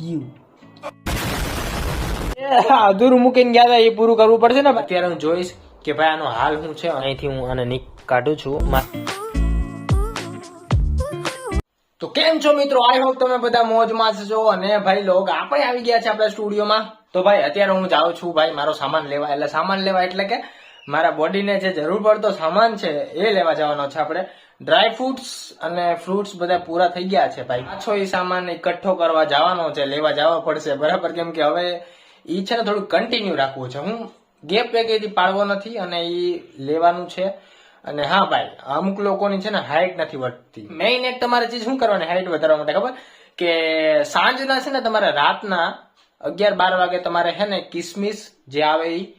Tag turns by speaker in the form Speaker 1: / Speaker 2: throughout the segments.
Speaker 1: You અધૂરું મૂકીને ગયા હતા એ પૂરું કરવું પડશે ને અત્યારે હું જોઈશ કે ભાઈ આનો હાલ શું છે. અહીંથી હું આને નીક કાઢું છું. તો કેમ છો મિત્રો? આઈ હોપ તમે બધા મોજમાં છો. અને ભાઈ લોગ આપણે આવી ગયા છે આપણા સ્ટુડિયોમાં. તો ભાઈ અત્યારે હું જાઉં છું ભાઈ મારો સામાન લેવા. એટલે સામાન લેવા એટલે કે મારા બોડીને જે જરૂર પડતો સામાન છે એ લેવા જવાનો છે આપણે. ડ્રાય ફ્રૂટ્સ અને ફ્રૂટ્સ બધા પૂરા થઈ ગયા છે ભાઈ. પાછો એ સામાન એકઠો કરવા જવાનો છે, લેવા જવા પડશે. બરાબર કેમ કે હવે ઈ છે ને થોડું કન્ટિન્યુ રાખવું છે. હું ગેપ વેગેથી પાડવો નથી અને એ લેવાનું છે. અને હા ભાઈ, અમુક લોકોની છે ને હાઈટ નથી વધતી. મેઇન એક તમારે ચીજ શું કરવાની હાઈટ વધારવા માટે ખબર? કે સાંજના છે ને તમારે રાતના અગિયાર બાર વાગે તમારે છે ને કિસમિસ જે આવે એ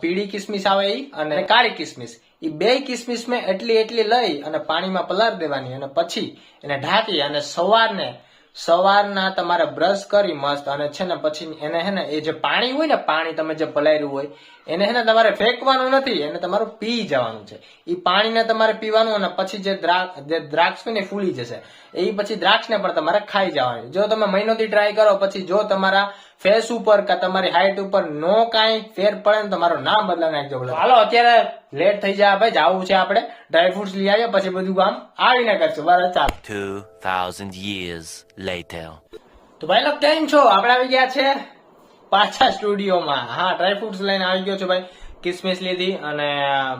Speaker 1: પીળી કિસમિસ આવે એ અને કાળી કિસમિસ. એ બે કિસમિસમાં એટલી એટલી લઈ અને પાણીમાં પલાર દેવાની અને પછી એને ઢાંકી અને સવારને, સવારના તમારે બ્રશ કરી મસ્ત અને છે ને પછી એને હે ને એ જે પાણી હોય ને પાણી તમે જે પલાર્યું હોય, એને હે ને તમારે ફેંકવાનું નથી, એને તમારું પી જવાનું છે. એ પાણીને તમારે પીવાનું અને પછી જે દ્રાક્ષ જે દ્રાક્ષ હોય ને ફૂલી જશે. એ પછી દ્રાક્ષને પણ તમારે ખાઈ જવાની. જો તમે મહિનોથી ટ્રાય કરો, પછી જો તમારા ફેસ ઉપર કે તમારી હાઈટ ઉપર નો કાંઈ ફેર પડે ને તમારું નામ બદલાવી નાખજો બોલો હાલો અત્યારે લેટ થઈ જાય ભાઈ જાવું છે આપણે. ડ્રાય ફ્રૂટ્સ લઈ આવીએ પછી બધું કામ આવીને કરશું. બરાબર ચાલો.
Speaker 2: 2,000 years later.
Speaker 1: તો ભાઈ લોક કેમ છો? આપણે આવી ગયા છે પાછા સ્ટુડિયોમાં. હા ડ્રાય ફ્રૂટ્સ લઈને આવી ગયો છું ભાઈ કિસમિસ લીધી અને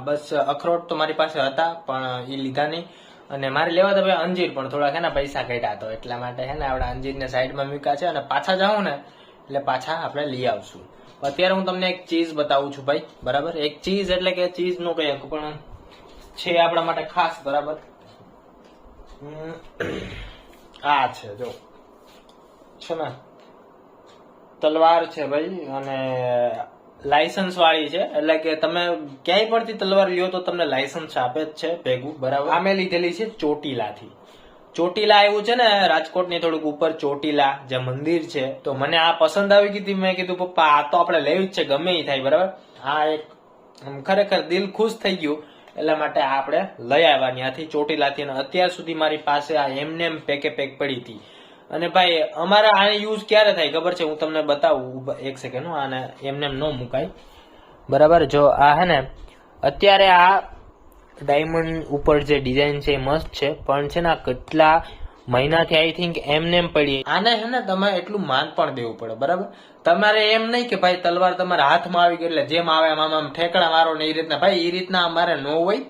Speaker 1: બસ અખરોટ તો મારી પાસે હતા પણ એ લીધા નહીં. અને મારે લેવા તો ભાઈ અંજીર પણ. થોડાક હે ને પૈસા ઘટ્યા તો. એટલા માટે હે ને આપણે અંજીરને સાઈડમાં મૂક્યા છે અને પાછા જાઉં ને એટલે પાછા આપણે લઈ આવશું. અત્યારે હું તમને એક ચીઝ બતાવું છું ભાઈ, બરાબર? એક ચીઝ એટલે કે ચીઝનું કઈ પણ છે આપણા માટે ખાસ, બરાબર. આ છે, જો. છે ને? તલવાર છે ભાઈ, અને લાયસન્સ વાળી છે. એટલે કે તમે ક્યાંય પરથી તલવાર લ્યો તો તમને લાયસન્સ આપે જ છે ભેગું, બરાબર? આ મેં લીધેલી છે ચોટીલાથી. ચોટીલા એવું છે ને, રાજકોટની થોડુંક ઉપર ચોટીલા જે મંદિર છે, તો મને આ પસંદ આવી ગઈ મેં કીધું, પપ્પા, આ તો આપણે લેવી જ છે, ગમે એ થાય, બરાબર? આ એક ખરેખર દિલ ખુશ થઈ ગયું, એટલા માટે આપણે લઈ આવ્યા. ત્યાંથી ચોટીલાથી અત્યાર સુધી મારી પાસે આ એમને એમ પેકે પેક પડી હતી. અને ભાઈ, અમારે આને યુઝ ક્યારે થાય ખબર છે? હું તમને બતાવું. એક સેકન્ડ આને એમને એમ ન મુકાય. બરાબર? જો આ હે ને, અત્યારે આ ડાયમંડ ઉપર જે ડિઝાઇન છે એ મસ્ત છે. પણ છે ને કેટલા મહિનાથી આઈ થિંક એમને એમ પડી. આને છે ને તમે એટલું માન પણ દેવું પડે, બરાબર? તમારે એમ નહીં કે ભાઈ તલવાર તમારા હાથમાં આવી ગઈ એટલે જેમ આવે આમ આમ ઠેકડા મારો ને એ રીતના. ભાઈ એ રીતના અમારે ન હોય.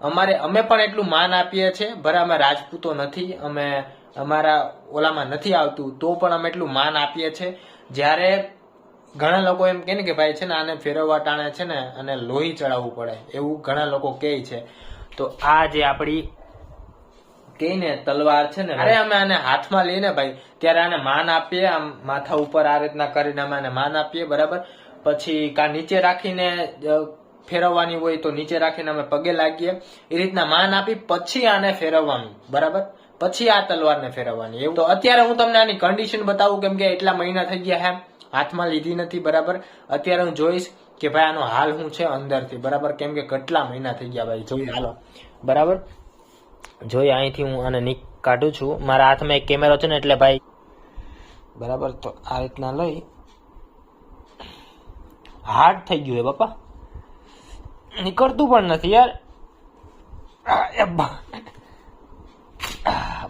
Speaker 1: અમારે, અમે પણ એટલું માન આપીએ છીએ. ભલે અમે રાજપૂતો નથી, અમે અમારા ઓલામાં નથી આવતું, તો પણ અમે એટલું માન આપીએ છીએ. જ્યારે ઘણા લોકો એમ કે ને કે ભાઈ છે ને આને ફેરવવા ટાણે છે ને અને લોહી ચડાવવું પડે એવું ઘણા લોકો કહે છે. તો આ જે આપણી કહીને તલવાર છે ને અરે અમે આને હાથમાં લઈને ભાઈ ત્યારે આને માન આપીએ આમ માથા ઉપર આ રીતના કરીને અમે આને માન આપીએ બરાબર? પછી કા નીચે રાખીને ફેરવવાની હોય તો નીચે રાખીને અમે પગે લાગીએ. એ રીતના માન આપી પછી આને ફેરવવાનું બરાબર? પછી આ તલવારને ફેરવવાની. એવું તો અત્યારે હું તમને આની કન્ડિશન બતાવું કેમ કે એટલા મહિના થઈ ગયા હે હાથમાં લીધી નથી, બરાબર? અત્યારે હું જોઈશ કે ભાઈ આનો હાલ હું છે અંદરથી, બરાબર? કેમ કે કેટલા મહિના થઈ ગયા ભાઈ, જોઈ હાલો. બરાબર? જોઈ, અહીંથી હું આને નીક કાઢું છું. મારા હાથમાં એક કેમેરો છે ને, એટલે ભાઈ બરાબર, તો આ રીતના લઈ. હાર્ડ થઈ ગયું હે, બાપા. નીકળતું પણ નથી યાર.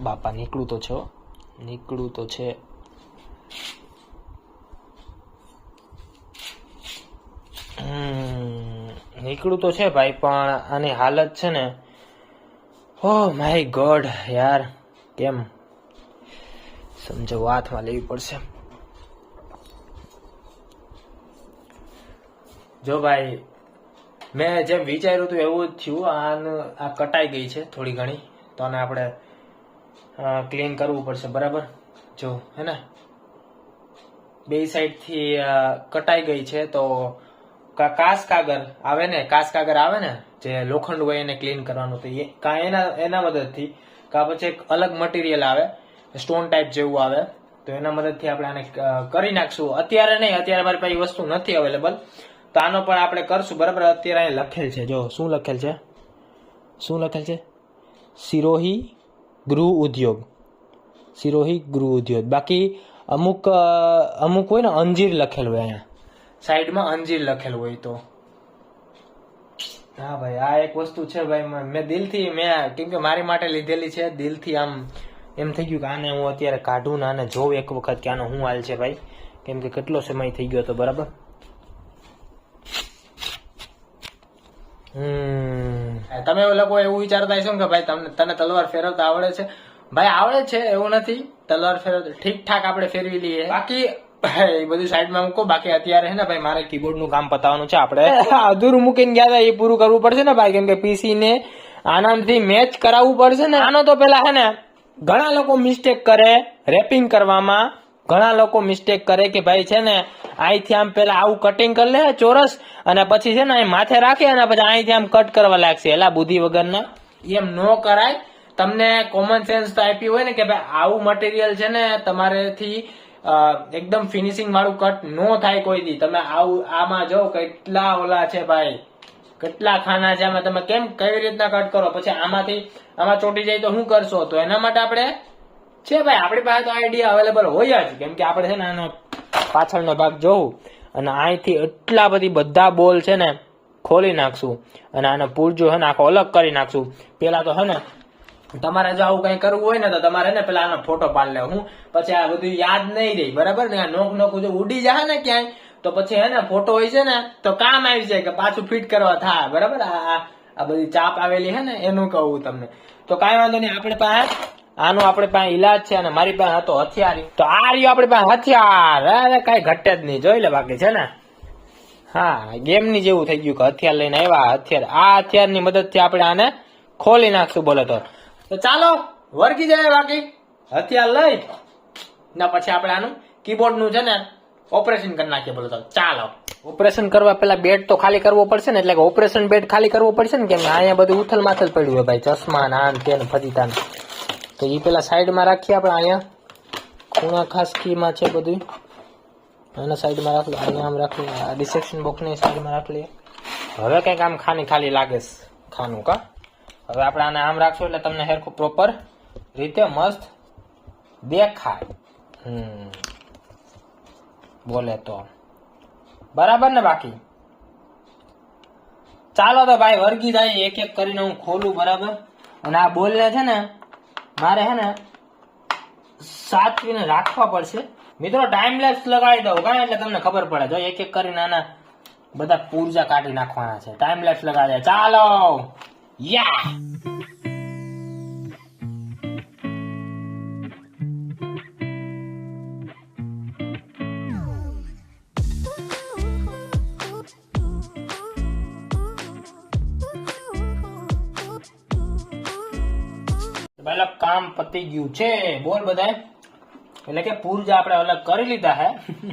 Speaker 1: બાપા, નીકળું તો છે નીકળું તો છે. નીકળું તો છે ભાઈ, પણ આની હાલત છે ને ઓ માય ગોડ યાર, કેમ? સમજો હાથમાં લેવી પડશે. જો ભાઈ, મેં જેમ વિચાર્યું હતું એવું જ થયું, આનું, આ કટાઈ ગઈ છે થોડી ઘણી, તો આને આપણે ક્લીન કરવું પડશે, બરાબર? જો, હે ને? બે સાઈડથી કટાઈ ગઈ છે, તો કાસ કાગર આવે ને, કાસ કાગર આવે ને, જે લોખંડ હોય એને ક્લીન કરવાનું, તો એ કા એના એના મદદથી, કા પછી એક અલગ મટીરિયલ આવે સ્ટોન ટાઈપ જેવું આવે, તો એના મદદથી આપણે આને કરી નાખશું. અત્યારે નહીં, અત્યારે મારી પાસે વસ્તુ નથી અવેલેબલ તો આનો પણ આપણે કરશું, બરાબર? અત્યારે અહીં લખેલ છે. જો, શું લખેલ છે? શું લખેલ છે? સિરોહી ગૃહ ઉદ્યોગ. સિરોહી ગૃહ ઉદ્યોગ. બાકી અમુક અમુક હોય ને અંજીર લખેલું હોય અહીંયા. સાઈડમાં અંજીર લખેલું હોય તો. હા ભાઈ આ એક વસ્તુ છે ભાઈ મેં દિલથી મેં કેમ કે મારી માટે લીધેલી છે દિલથી આમ એમ થઈ ગયું કે આને હું અત્યારે કાઢું ને આને જોઉં એક વખત કે આનો શું હાલ છે ભાઈ. કેમ કે કેટલો સમય થઈ ગયો હતો બરાબર? તમે લોકો એવું વિચારતા હશો કે ભાઈ તમને તને તલવાર ફેરવતા આવડે છે? ભાઈ આવડે છે એવું નથી. તલવાર ફેરવતા ઠીક ઠાક આપણે ફેરવી લઈએ. બાકી એ બધું સાઈડમાં મૂકો. બાકી અત્યારે છે ને ભાઈ મારે કીબોર્ડનું કામ પતાવવાનું છે આપણે. અધૂરું મૂકીને ગયા હતા એ પૂરું કરવું પડશે ને ભાઈ કેમ કે પીસી ને આનાથી મેચ કરાવવું પડશે ને. આનો તો પેલા છે ને ઘણા લોકો મિસ્ટેક કરે રેપિંગ કરવામાં. ઘણા લોકો મિસ્ટેક કરે કે ભાઈ છે ને અહીંથી આમ પેલા આવું કટિંગ કરી લે ચોરસ અને પછી છે ને અહીં માથે રાખે અને પછી અહીંથી આમ કટ કરવા લાગશે. એલા બુદ્ધિ વગરના. એમ નો કરાય. તમને કોમન સેન્સ તો આપ્યું હોય ને કે ભાઈ આવું મટીરિયલ છે ને તમારેથી એકદમ ફિનિશિંગ વાળું કટ નો થાય કોઈ દી. તમે આવું, આમાં જો કેટલા ઓલા છે ભાઈ? કેટલા ખાના છે આમાં? તમે કેમ કઈ રીતના કટ કરો? પછી આમાંથી, આમાં ચોટી જાય તો શું કરશો? તો એના માટે આપણે છે ભાઈ, આપણી પાસે તો આઈડિયા અવેલેબલ હોય જ. કેમ કે આપણે છે ને આનો પાછળનો ભાગ જોવું. અને અહીંથી એટલા બધી બધા બોલ છે ને ખોલી નાખશું. અને આનો પૂરજો છે ને આખો અલગ કરી નાખશું. પેલા તો છે ને તમારે જો આવું કઈ કરવું હોય ને તો તમારે ને પેલા આનો ફોટો પાડી લે હું પછી આ બધું યાદ નહીં રહી, બરાબર? ને આ નોક નોક જો ઉડી જાય ને ક્યાંય, તો પછી હે ને ફોટો હોય છે ને, તો કામ આવી જાય કે પાછું ફિટ કરવા થાય, બરાબર? આ, આ- બધી ચાપ આવેલી હે ને, એનું કહું તમને. તો કાંઈ વાંધો નહીં, આપણે પાસે આનો આપણે પાસે ઈલાજ છે અને મારી પાસે હતો હથિયાર. તો આ રહ્યું આપણી પાસે હથિયાર. અરે કાંઈ ઘટે જ નહીં. જોઈ લે બાકી છે ને. હા ગેમની જેવું થઈ ગયું કે હથિયાર લઈને આવ્યા, હથિયાર. આ હથિયારની મદદથી આપણે આને ખોલી નાખશું બોલે તો. તો ચાલો વર્ગી જાય બાકી. હથિયાર લઈ. ના પછી આપણે આનું કીબોર્ડનું છે ને ઓપરેશન કરી નાખીએ બોલો તો. ચાલો. ઓપરેશન કરવા પેલા બેડ તો ખાલી કરવો પડશે ને એટલે કે ઓપરેશન બેડ ખાલી કરવો પડશે ને કેમ કે અહીંયા બધું ઉથલ માથલ પડ્યું હોય ભાઈ ચશ્મા નાન તેન ફજીતા તો એ પેલા સાઈડમાં રાખીએ આપણે અહીંયા. ખૂણા ખાસ કીમાં છે બધું. એના સાઈડમાં રાખ અહીંયા આમ રાખ ડિસેક્શન બોક્સની સાઈડમાં રાખ લઈએ હવે કંઈક આમ ખાની ખાલી લાગે ખાનું કા? હવે આપણે આને આમ રાખશું એટલે તમને હેરખું પ્રોપર રીતે મસ્ત દેખાય. બોલે તો. બરાબર ને બાકી? ચાલો તો ભાઈ, વર્ગી જાય એક એક કરીને હું ખોલું, બરાબર? અને આ બોલને છે ને, મારે છે ને સાચવીને રાખવા પડશે. મિત્રો ટાઈમ લેપ્સ લગાડી દઉં, કાંઈ એટલે તમને ખબર પડે. જો એક એક કરીને આના બધા પૂર્જા કાઢી નાખવાના છે. ટાઈમ લેપ્સ લગાડે ચાલો! યા મતલબ કામ પતી ગયું છે. બોલ બધા એટલે કે પૂર્જા આપણે અલગ કરી લીધા હે.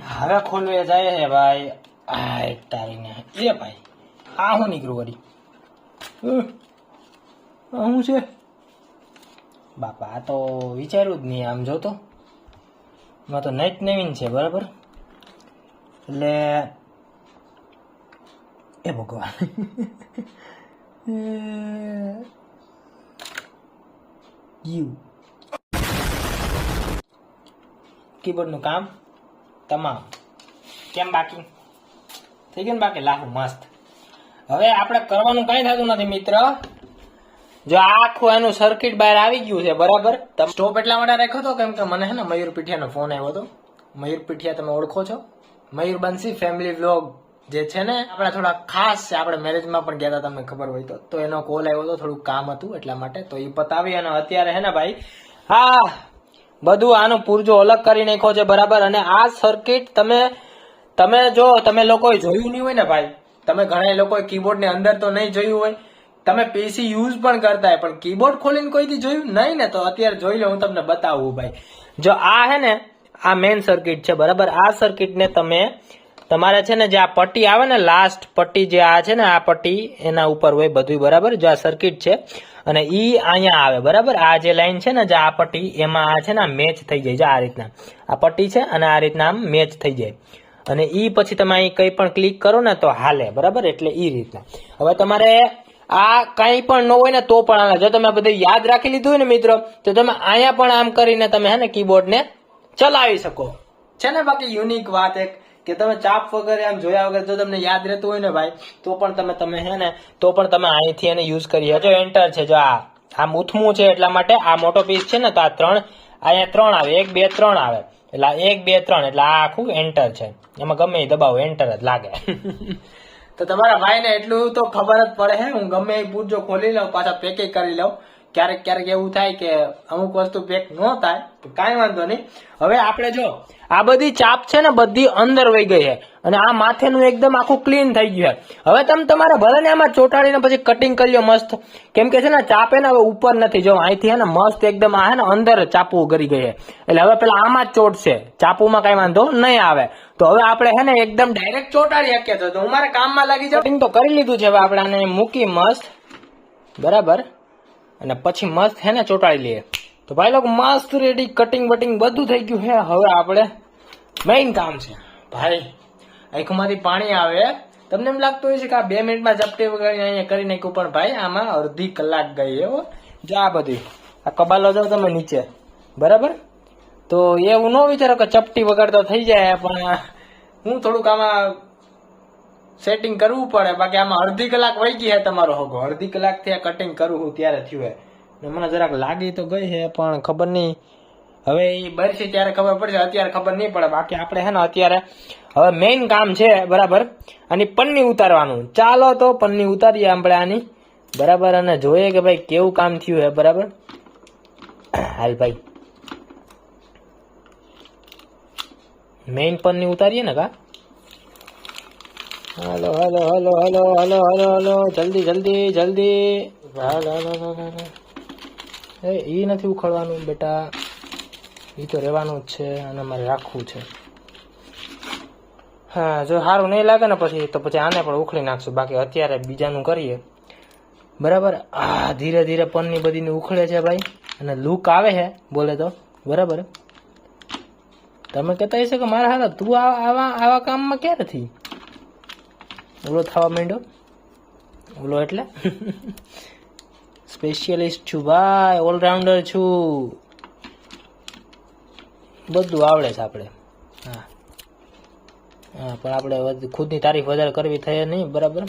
Speaker 1: હવે ખોલવે જાય હે ભાઈ. આ તારીને. એ ભાઈ, આ હું નીકળું કરી શું છે? બાપા, આ તો વિચાર્યું જ નહીં આમ જો તો. એમાં તો નેટ નવીન છે, બરાબર? એટલે એ ભગવાન. યુ કીબોર્ડનું કામ તમામ. કેમ બાકી? થઈ ગયું ને બાકી? લાહુ મસ્ત. હવે આપણે કરવાનું કંઈ થતું નથી, મિત્ર. જો આખું એનું સર્કિટ બહાર આવી ગયું છે, બરાબર? સ્ટોપ એટલા માટે રાખ્યો હતો કેમ કે મને હે ને મયુર પીઠિયાનો ફોન આવ્યો હતો. મયુર પીઠિયા તમે ઓળખો છો. મયુર બંસી ફેમિલી વ્લોગ જે છે ને, આપણે થોડા ખાસ છે, આપણે મેરેજમાં પણ ગયા હતા, તમને ખબર હોય તો. તો એનો કોલ આવ્યો હતો થોડું કામ હતું એટલા માટે. તો એ પતાવી અને અત્યારે હે ને ભાઈ, હા, બધું આનો પૂરજો અલગ કરી નાખ્યો છે, બરાબર? અને આ સર્કિટ તમે તમે જો, તમે લોકોએ જોયું નહીં હોય ને ભાઈ. તમે ઘણા લોકોએ કીબોર્ડની અંદર તો નહીં જોયું હોય. તમે પીસી યુઝ પણ કરતા હોય, પણ કીબોર્ડ ખોલીને કોઈથી જોયું? નહીં ને, તો અત્યારે જોઈ લો, હું તમને બતાવું ભાઈ. જો આ હે ને, આ મેઇન સર્કિટ છે, બરાબર? આ સર્કિટને તમે, તમારે છે ને, જે આ પટ્ટી આવે ને લાસ્ટ પટ્ટી જે આ છે ને, આ પટ્ટી, એના ઉપર હોય બધું બરાબર? જો આ સર્કિટ છે, અને ઈ અહીંયા આવે, બરાબર? આ જે લાઈન છે ને, જે આ પટ્ટી, એમાં આ છે ને મેચ થઈ જાય છે આ રીતના. આ પટ્ટી છે, અને આ રીતના આમ મેચ થઈ જાય. અને ઈ પછી તમે અહીં કંઈ પણ ક્લિક કરો ને, તો હાલે, બરાબર? એટલે ઈ રીતના. હવે તમારે આ કંઈ પણ ન હોય ને તો પણ હાલે જો તમે બધું યાદ રાખી લીધું હોય ને મિત્રો તો તમે અહીંયા પણ આમ કરીને તમે હે ને કીબોર્ડને ચલાવી શકો. છે ને બાકી યુનિક વાત એક કે તમે ચાપ વગર આમ જોયા વગર જો તમને યાદ રહેતું હોય ને ભાઈ તો પણ તમે તમે હે ને તો પણ તમે અહીંથી એને યુઝ કરી જો એન્ટર છે જો આ આમ ઉથમું છે એટલા માટે આ મોટો પીસ છે ને તો આ ત્રણ અહીંયા ત્રણ આવે એક બે ત્રણ આવે. એટલે એક બે ત્રણ એટલે આ આખું એન્ટર છે. એમાં ગમે એ દબાવો એન્ટર જ લાગે. તો તમારા ભાઈને એટલું તો ખબર જ પડે હે, હું ગમે એ પૂરજો ખોલી લઉં, પાછા પેકે કરી લઉં. ક્યારેક ક્યારેક એવું થાય કે અમુક વસ્તુ પેક ન થાય, તો કાંઈ વાંધો નહીં. હવે આપણે જો, આ બધી ચાપ છે ને બધી અંદર વહી ગઈ છે અને આ માથેનું એકદમ આખું ક્લીન થઈ ગયું છે. હવે તમે તમારે ભલે ને આમાં ચોટાડીને પછી કટિંગ કરી લો મસ્ત. કેમ કે છે ને, ચાપ એને હવે ઉપર નથી. જો અહીંથી હે ને મસ્ત એકદમ આ હે ને અંદર ચાપુ કરી ગઈ છે. એટલે હવે પેલા આમાં જ ચોટશે. ચાપુમાં કઈ વાંધો નહીં આવે. તો હવે આપણે હે ને એકદમ ડાયરેક્ટ ચોંટાડી શકીએ તો હું મારે કામમાં લાગી જાઉં. તો કરી લીધું છે, હવે આપણે આને મૂકી મસ્ત, બરાબર? અને પછી મસ્ત હે ને ચોંટાડી લઈએ. તો ભાઈ લોકો, મસ્ત રેડી કટિંગ બટિંગ બધું થઈ ગયું છે હવે આપણે મેઇન કામ છે. ભાઈ આંખમાંથી પાણી આવે. તમને એમ લાગતું હોય છે કે આ બે મિનિટમાં ચપટી વગાડીને અહીંયા કરી નાખ્યું, પણ ભાઈ, આમાં અડધી કલાક ગઈ એવો જો આ બધી. આ કબાલો જાઓ તમે નીચે. બરાબર? તો એવું ન વિચારો કે ચપટી વગાડતો થઈ જાય, પણ હું થોડુંક આમાં સેટિંગ કરવું પડે. બાકી આમાં અડધી કલાક વહી ગઈ હે તમારો હોગો. અડધી કલાકથી આ કટિંગ કરું હું ત્યારે થયું હે. મને જરાક લાગી તો ગઈ હે, પણ ખબર નહીં. હવે એ બરશે ત્યારે ખબર પડશે, અત્યારે ખબર નહીં પડે. બાકી આપણે હે ને અત્યારે હવે મેઇન કામ છે, બરાબર? આની પન્ની ઉતારવાનું. ચાલો તો પન્ની ઉતારીએ આપણે આની. બરાબર? અને જોઈએ કે ભાઈ કેવું કામ થયું હે, બરાબર? હાલ ભાઈ. મેઇન પરની ઉતારીએ ને કા હાલો હાલો હાલો હાલો હાલો હાલો હાલો જલ્દી જલ્દી જલ્દી હાલો એ નથી ઉખડવાનું બેટા એ તો રહેવાનું જ છે અને મારે રાખવું છે હા જો સારું નહીં લાગે ને પછી તો પછી આને પણ ઉખડી નાખશું બાકી અત્યારે બીજાનું કરીએ બરાબર? આ, ધીરે ધીરે પનની બધીને ઉખડે છે ભાઈ. અને લુક આવે છે, બોલે તો. બરાબર? તમે કહેતા હશો કે મારા હારા તું આવા આવા કામમાં ક્યારેથી ઓલો થવા માંડ્યો. ઓલો એટલે? સ્પેશિયલિસ્ટ છું ભાઈ ઓલરાઉન્ડર છું. બધું આવડે છે આપણે. હા. હા, પણ આપણે ખુદની તારીફ વધારે કરવી થઈ નહીં, બરાબર?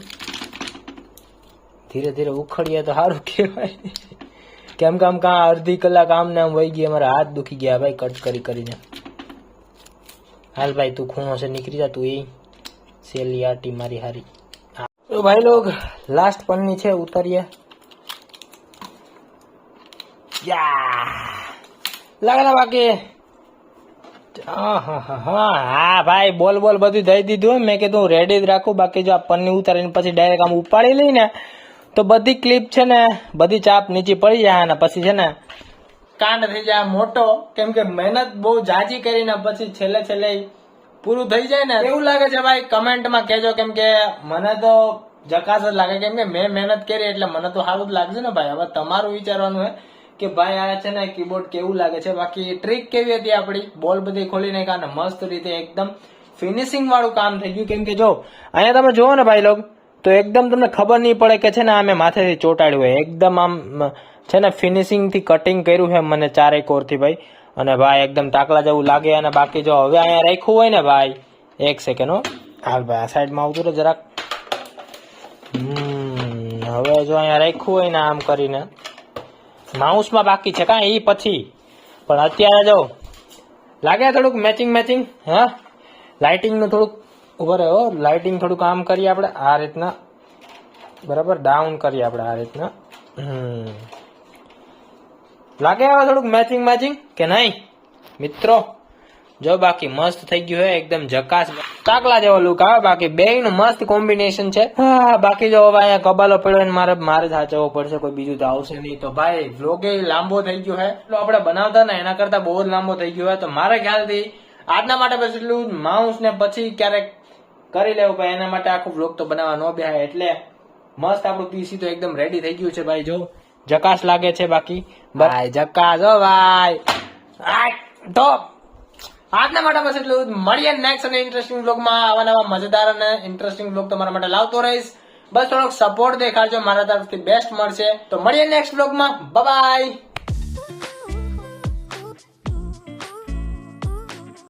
Speaker 1: ધીરે ધીરે ઉખડીએ તો સારું કહેવાય. કેમ કે આમ કાં અડધી કલાક આમ ને આમ વહી ગઈ, અમારા હાથ દુખી ગયા ભાઈ, કટ કરી કરીને. હાલ ભાઈ, તું ખૂણો છે, નીકળી જા, તું એ સેલી આટી મારી હારી. તો ભાઈ લોગ લાસ્ટ પન્ની છે, ઉતારીએ. લાગેલા બાકી. હા ભાઈ, બોલ બોલ બધું દઈ દીધું મેં કીધું રેડી જ રાખું, બાકી જો આ પન્ની ઉતારીને પછી ડાયરેક્ટ આમ ઉપાડી લઈને, તો બધી ક્લિપ છે ને, બધી ચાપ નીચે પડી જાય ને પછી છે ને કાંડ થઈ જાય, મોટો, કેમ કે મહેનત બહુ જાજી કરીને પછી છેલ્લે છેલ્લે પૂરું થઈ જાય ને, એવું લાગે છે ભાઈ, કમેન્ટમાં કહેજો, કેમ કે મને તો જકાસ જ લાગે, કેમ કે મેં મહેનત કરી એટલે મને તો સારું જ લાગશે ને ભાઈ. હવે તમારું વિચારવાનું હે કે ભાઈ, આ છે ને કીબોર્ડ કેવું લાગે છે. બાકી ટ્રીક કેવી હતી આપણી? બોલ બધી ખોલી નાખ્યા મસ્ત રીતે એકદમ ફિનિશિંગ વાળું કામ થઈ ગયું. કેમ કે જો, અહીંયા તમે જુઓ ને ભાઈ લોગ તો એકદમ તમને ખબર નહીં પડે કે છે ને આ મેં માથેથી ચોંટાડ્યું હોય. એકદમ આમ છે ને ફિનિશિંગથી કટિંગ કર્યું છે મને ચારેય કોરથી ભાઈ. અને ભાઈ એકદમ તાકલા જેવું લાગે અને બાકી જો હવે અહીંયા રાખ્યું હોય ને ભાઈ, એક સેકન્ડ હો. હાલ ભાઈ, આ સાઈડમાં આવતું રહે જરાક. હવે જો અહીંયા રાખ્યું હોય ને આમ કરીને. માઉસમાં બાકી છે કાં એ પછી. પણ અત્યારે જો, લાગે થોડુંક મેચિંગ મેચિંગ હા? લાઇટિંગનું થોડુંક ઊભો રહ્યો લાઇટિંગ થોડું કામ કરીએ આપણે. આ રીતના. બરાબર? ડાઉન કરીએ આપણે આ રીતના. લાગે આવે થોડુંક મેચિંગ મેચિંગ કે નહીં? મિત્રો, જો બાકી મસ્ત થઈ ગયું હે, એકદમ જકાસ તાકલા જેવો લુક આવે બાકી બે નું મસ્ત કોમ્બિનેશન છે. બાકી જો હવે અહીંયા કબાલો પડ્યો ને મારે મારે સાચવવો પડશે, કોઈ બીજું તો આવશે નહીં. તો ભાઈ વ્લોગે લાંબો થઈ ગયો હે. એટલો આપણે બનાવતા ને એના કરતા બહુ જ લાંબો થઈ ગયો હે. તો મારા ખ્યાલથી આજના માટે બસ એટલું માઉસ ને પછી ક્યારેક કરી લેવું ભાઈ એના માટે આખું બ્લોગ તો બનાવવા ન બેહાય. એટલે મસ્ત આપણું પીસી તો એકદમ રેડી થઈ ગયું છે ભાઈ, જો. જકાસ લાગે છે બાકી. ભાઈ, જકાસ ભાઈ. તો આજના માટે બસ એટલું. મળીએ નેક્સ્ટ અને ઇન્ટરેસ્ટિંગ બ્લોગમાં આવા નવા મજેદાર અને ઇન્ટરેસ્ટિંગ બ્લોગ તમારા માટે લાવતો રહીશ. બસ થોડોક સપોર્ટ દેખાડજો. મારા તરફથી બેસ્ટ મળશે. તો મળીએ નેક્સ્ટ બ્લોગમાં બાય